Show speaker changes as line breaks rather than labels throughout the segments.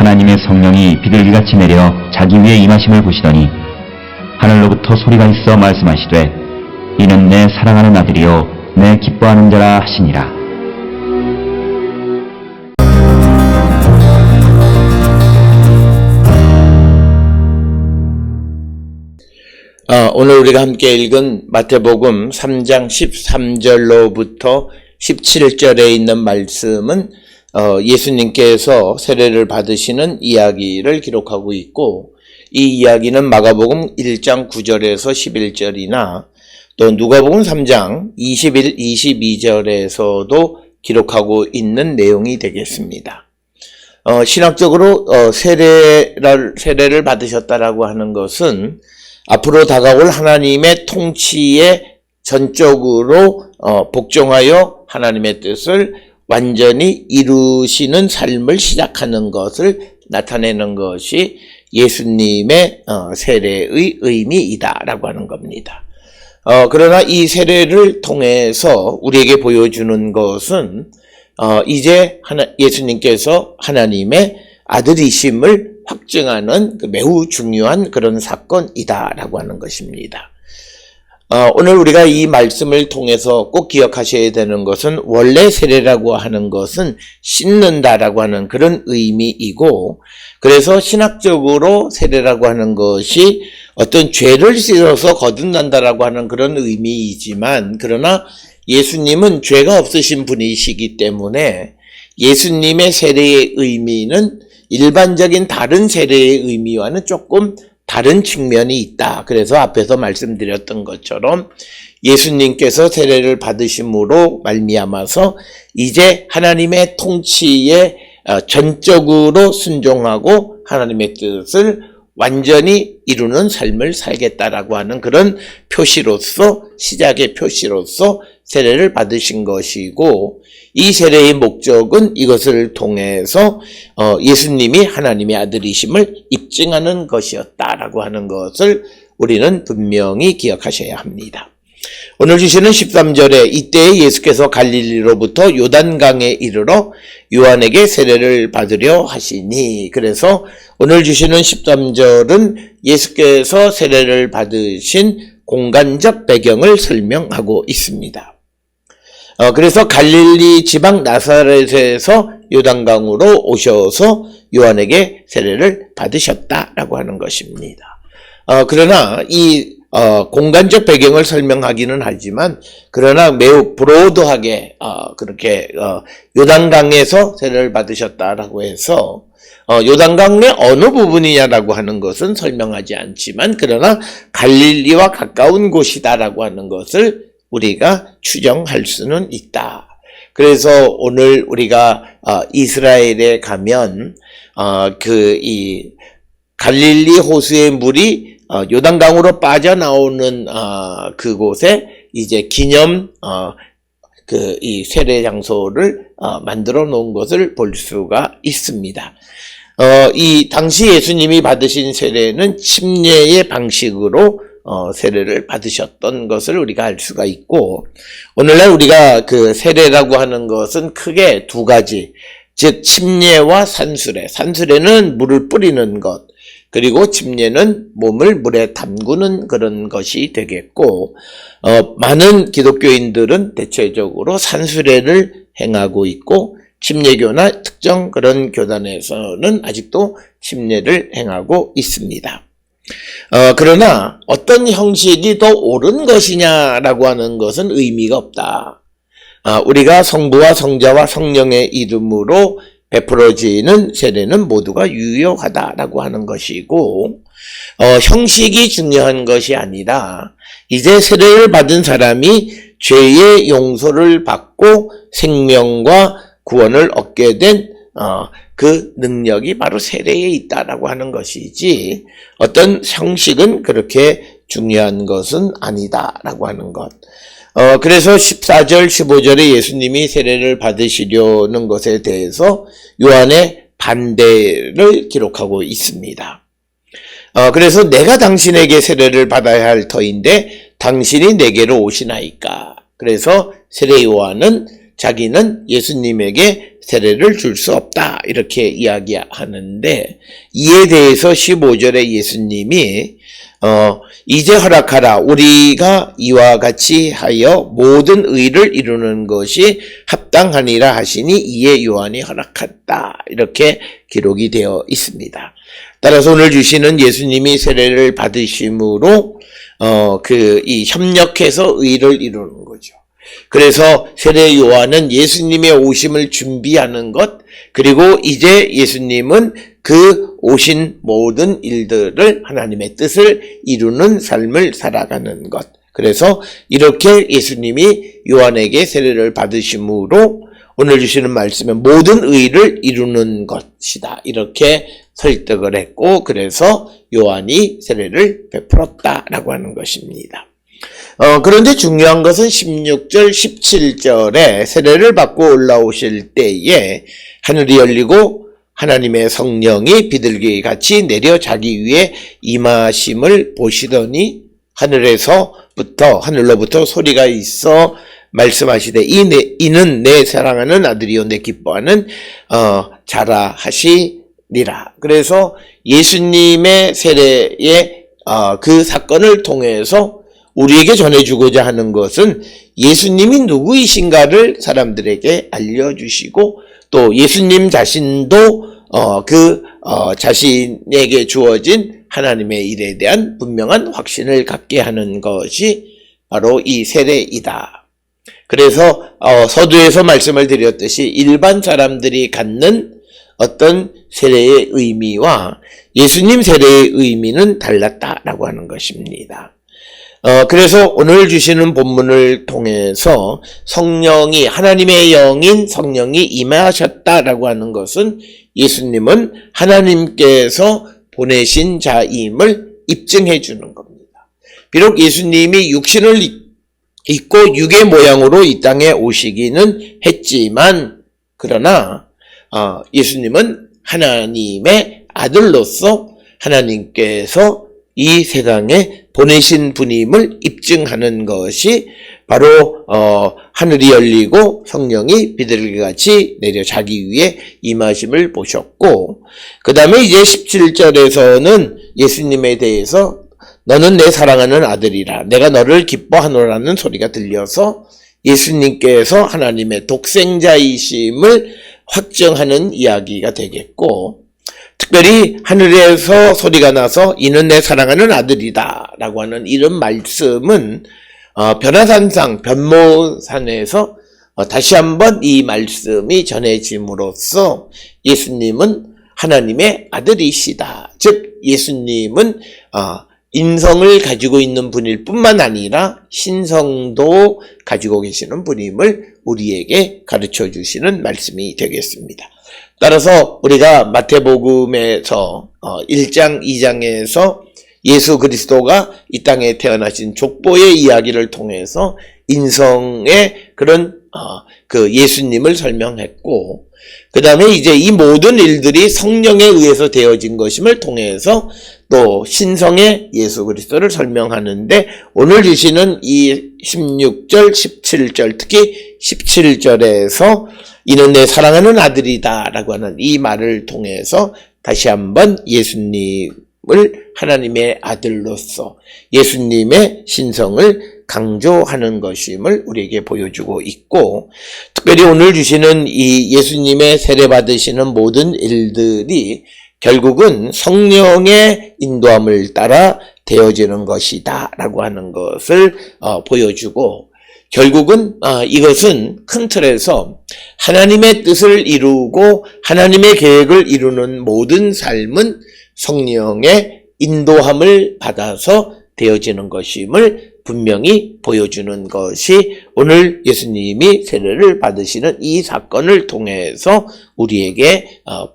하나님의 성령이 비둘기같이 내려 자기 위에 임하심을 보시더니 하늘로부터 소리가 있어 말씀하시되 이는 내 사랑하는 아들이요 내 기뻐하는 자라 하시니라.
어, 오늘 우리가 함께 읽은 마태복음 3장 13절로부터 17절에 있는 말씀은 어, 예수님께서 세례를 받으시는 이야기를 기록하고 있고 이 이야기는 마가복음 1장 9절에서 11절이나 또 누가복음 3장 21, 22절에서도 기록하고 있는 내용이 되겠습니다. 어, 신학적으로 어, 세례를 세례를 받으셨다라고 하는 것은 앞으로 다가올 하나님의 통치에 전적으로 어, 복종하여 하나님의 뜻을 완전히 이루시는 삶을 시작하는 것을 나타내는 것이 예수님의 어, 세례의 의미이다라고 하는 겁니다. 어, 그러나 이 세례를 통해서 우리에게 보여주는 것은 어, 이제 하나, 예수님께서 하나님의 아들이심을 확증하는 그 매우 중요한 그런 사건이다라고 하는 것입니다. 어, 오늘 우리가 이 말씀을 통해서 꼭 기억하셔야 되는 것은 원래 세례라고 하는 것은 씻는다라고 하는 그런 의미이고 그래서 신학적으로 세례라고 하는 것이 어떤 죄를 씻어서 거듭난다라고 하는 그런 의미이지만 그러나 예수님은 죄가 없으신 분이시기 때문에 예수님의 세례의 의미는 일반적인 다른 세례의 의미와는 조금 다른 측면이 있다. 그래서 앞에서 말씀드렸던 것처럼 예수님께서 세례를 받으심으로 말미암아서 이제 하나님의 통치에 어, 전적으로 순종하고 하나님의 뜻을 완전히 이루는 삶을 살겠다라고 하는 그런 표시로서 시작의 표시로서 세례를 받으신 것이고 이 세례의 목적은 이것을 통해서 어, 예수님이 하나님의 아들이심을 입증하는 것이었다라고 하는 것을 우리는 분명히 기억하셔야 합니다. 오늘 주시는 13절에 이때 예수께서 갈릴리로부터 요단강에 이르러 요한에게 세례를 받으려 하시니 그래서 오늘 주시는 13절은 예수께서 세례를 받으신 공간적 배경을 설명하고 있습니다. 어, 그래서 갈릴리 지방 나사렛에서 요단강으로 오셔서 요한에게 세례를 받으셨다라고 하는 것입니다. 어, 그러나 이 어, 공간적 배경을 설명하기는 하지만 그러나 매우 브로드하게 어, 그렇게 어, 요단강에서 세례를 받으셨다라고 해서 어, 요단강의 어느 부분이냐라고 하는 것은 설명하지 않지만 그러나 갈릴리와 가까운 곳이다라고 하는 것을 우리가 추정할 수는 있다. 그래서 오늘 우리가 어, 이스라엘에 가면 어, 그이 갈릴리 호수의 물이 어, 요단강으로 빠져나오는 어, 그곳에 이제 기념 어, 그 이 세례 장소를 어, 만들어 놓은 것을 볼 수가 있습니다. 어, 이 당시 예수님이 받으신 세례는 침례의 방식으로 어, 세례를 받으셨던 것을 우리가 알 수가 있고 오늘날 우리가 그 세례라고 하는 것은 크게 두 가지 즉 침례와 산수례 산수례는 물을 뿌리는 것 그리고 침례는 몸을 물에 담그는 그런 것이 되겠고 어, 많은 기독교인들은 대체적으로 산수례를 행하고 있고 침례교나 특정 그런 교단에서는 아직도 침례를 행하고 있습니다. 어, 그러나 어떤 형식이 더 옳은 것이냐라고 하는 것은 의미가 없다. 아, 우리가 성부와 성자와 성령의 이름으로 베풀어지는 세례는 모두가 유효하다라고 하는 것이고, 어, 형식이 중요한 것이 아니라, 이제 세례를 받은 사람이 죄의 용서를 받고 생명과 구원을 얻게 된, 어, 그 능력이 바로 세례에 있다라고 하는 것이지, 어떤 형식은 그렇게 중요한 것은 아니다라고 하는 것. 어, 그래서 14절, 15절에 예수님이 세례를 받으시려는 것에 대해서 요한의 반대를 기록하고 있습니다. 어, 그래서 내가 당신에게 세례를 받아야 할 터인데 당신이 내게로 오시나이까. 그래서 세례 요한은 자기는 예수님에게 세례를 줄 수 없다. 이렇게 이야기하는데 이에 대해서 15절에 예수님이 어, 이제 허락하라. 우리가 이와 같이 하여 모든 의를 이루는 것이 합당하니라 하시니 이에 요한이 허락했다. 이렇게 기록이 되어 있습니다. 따라서 오늘 주시는 예수님이 세례를 받으심으로 어, 그, 이 협력해서 의를 이루는 거죠. 그래서 세례 요한은 예수님의 오심을 준비하는 것, 그리고 이제 예수님은 그 오신 모든 일들을 하나님의 뜻을 이루는 삶을 살아가는 것. 그래서 이렇게 예수님이 요한에게 세례를 받으심으로 오늘 주시는 말씀에 모든 의를 이루는 것이다. 이렇게 설득을 했고, 그래서 요한이 세례를 베풀었다라고 하는 것입니다. 어, 그런데 중요한 것은 16절, 17절에 세례를 받고 올라오실 때에 하늘이 열리고 하나님의 성령이 비둘기 같이 내려 자기 위에 임하심을 보시더니 하늘에서부터 하늘로부터 소리가 있어 말씀하시되 이 내, 이는 내 사랑하는 아들이요 내 기뻐하는 어, 자라 하시니라. 그래서 예수님의 세례의 어, 그 사건을 통해서 우리에게 전해주고자 하는 것은 예수님이 누구이신가를 사람들에게 알려주시고 또 예수님 자신도 어, 그 어, 자신에게 주어진 하나님의 일에 대한 분명한 확신을 갖게 하는 것이 바로 이 세례이다. 그래서 어, 서두에서 말씀을 드렸듯이 일반 사람들이 갖는 어떤 세례의 의미와 예수님 세례의 의미는 달랐다라고 하는 것입니다. 어, 그래서 오늘 주시는 본문을 통해서 성령이, 하나님의 영인 성령이 임하셨다라고 하는 것은 예수님은 하나님께서 보내신 자임을 입증해 주는 겁니다. 비록 예수님이 육신을 입고 육의 모양으로 이 땅에 오시기는 했지만, 그러나, 어, 예수님은 하나님의 아들로서 하나님께서 이 세상에 보내신 분임을 입증하는 것이 바로 어, 하늘이 열리고 성령이 비둘기같이 내려 자기 위에 임하심을 보셨고 그 다음에 이제 17절에서는 예수님에 대해서 너는 내 사랑하는 아들이라 내가 너를 기뻐하노라는 소리가 들려서 예수님께서 하나님의 독생자이심을 확정하는 이야기가 되겠고 특별히 하늘에서 소리가 나서 이는 내 사랑하는 아들이다 라고 하는 이런 말씀은 어, 변화산상 변모산에서 어, 다시 한번 이 말씀이 전해짐으로써 예수님은 하나님의 아들이시다. 즉 예수님은 어, 인성을 가지고 있는 분일 뿐만 아니라 신성도 가지고 계시는 분임을 우리에게 가르쳐 주시는 말씀이 되겠습니다. 따라서 우리가 마태복음에서 1장, 2장에서 예수 그리스도가 이 땅에 태어나신 족보의 이야기를 통해서 인성의 그런 어, 그 예수님을 설명했고 그 다음에 이제 이 모든 일들이 성령에 의해서 되어진 것임을 통해서 또 신성의 예수 그리스도를 설명하는데 오늘 주시는 이 16절, 17절, 특히 17절에서 이는 내 사랑하는 아들이다 라고 하는 이 말을 통해서 다시 한번 예수님을 하나님의 아들로서 예수님의 신성을 강조하는 것임을 우리에게 보여주고 있고 특별히 오늘 주시는 이 예수님의 세례 받으시는 모든 일들이 결국은 성령의 인도함을 따라 되어지는 것이다 라고 하는 것을 어, 보여주고 결국은 어, 이것은 큰 틀에서 하나님의 뜻을 이루고 하나님의 계획을 이루는 모든 삶은 성령의 인도함을 받아서 되어지는 것임을 분명히 보여주는 것이 오늘 예수님이 세례를 받으시는 이 사건을 통해서 우리에게 어,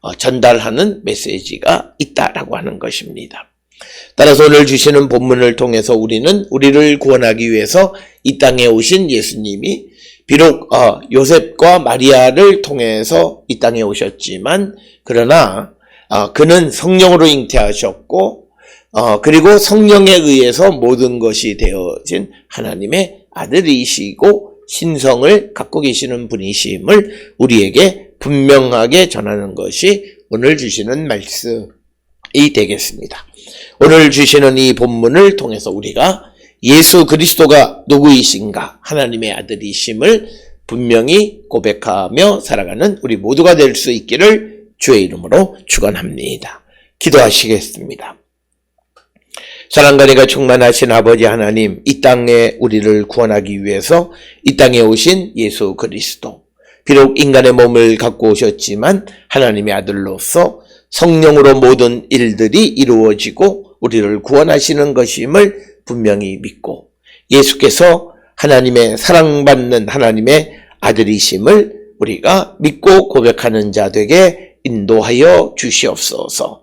어, 전달하는 메시지가 있다라고 하는 것입니다. 따라서 오늘 주시는 본문을 통해서 우리는 우리를 구원하기 위해서 이 땅에 오신 예수님이 비록 어, 요셉과 마리아를 통해서 이 땅에 오셨지만 그러나 어, 그는 성령으로 잉태하셨고 어, 그리고 성령에 의해서 모든 것이 되어진 하나님의 아들이시고 신성을 갖고 계시는 분이심을 우리에게 분명하게 전하는 것이 오늘 주시는 말씀이 되겠습니다. 오늘 주시는 이 본문을 통해서 우리가 예수 그리스도가 누구이신가 하나님의 아들이심을 분명히 고백하며 살아가는 우리 모두가 될 수 있기를 주의 이름으로 축원합니다. 기도하시겠습니다. 사랑과 내가 충만하신 아버지 하나님, 이 땅에 우리를 구원하기 위해서 이 땅에 오신 예수 그리스도. 비록 인간의 몸을 갖고 오셨지만 하나님의 아들로서 성령으로 모든 일들이 이루어지고 우리를 구원하시는 것임을 분명히 믿고 예수께서 하나님의 사랑받는 하나님의 아들이심을 우리가 믿고 고백하는 자 되게 인도하여 주시옵소서.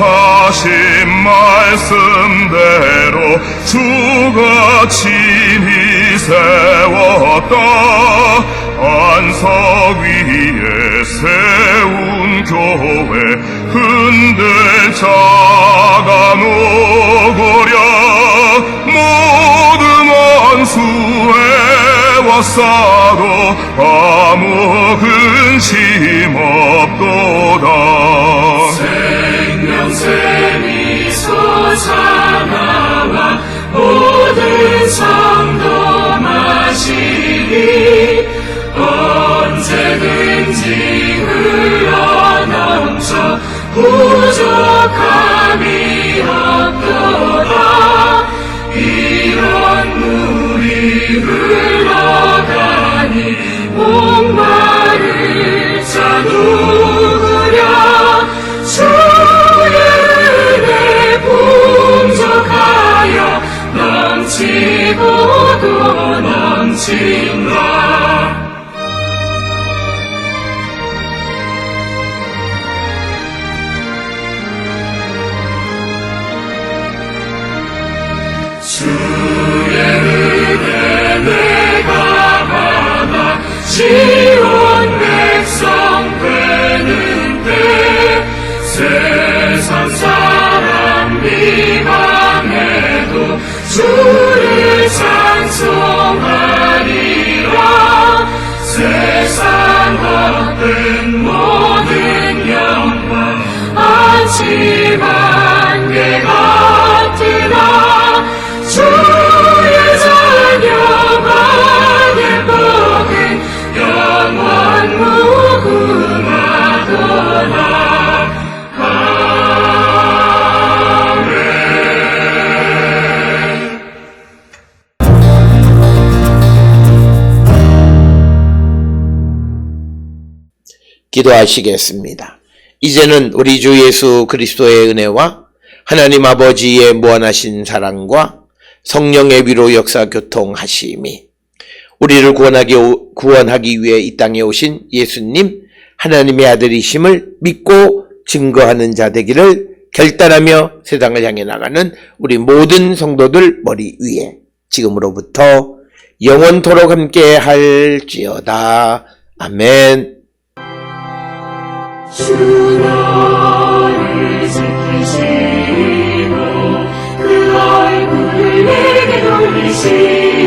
하신 말씀대로 주가 친히 세웠다. 안석 위에 세운 교회 흔들 자가 노고랴. 모든 원수에 왔사도 아무 근심 없도다
생명샘이 솟아나와 모든 성도 마시니 언제든지 흘러넘쳐 부족함
기도하시겠습니다. 이제는 우리 주 예수 그리스도의 은혜와 하나님 아버지의 무한하신 사랑과 성령의 위로 역사 교통하심이 우리를 구원하기, 구원하기 위해 이 땅에 오신 예수님 하나님의 아들이심을 믿고 증거하는 자 되기를 결단하며 세상을 향해 나가는 우리 모든 성도들 머리 위에 지금으로부터 영원토록 함께 할지어다. 아멘.
지키시고 그 얼굴을 내게 돌리시고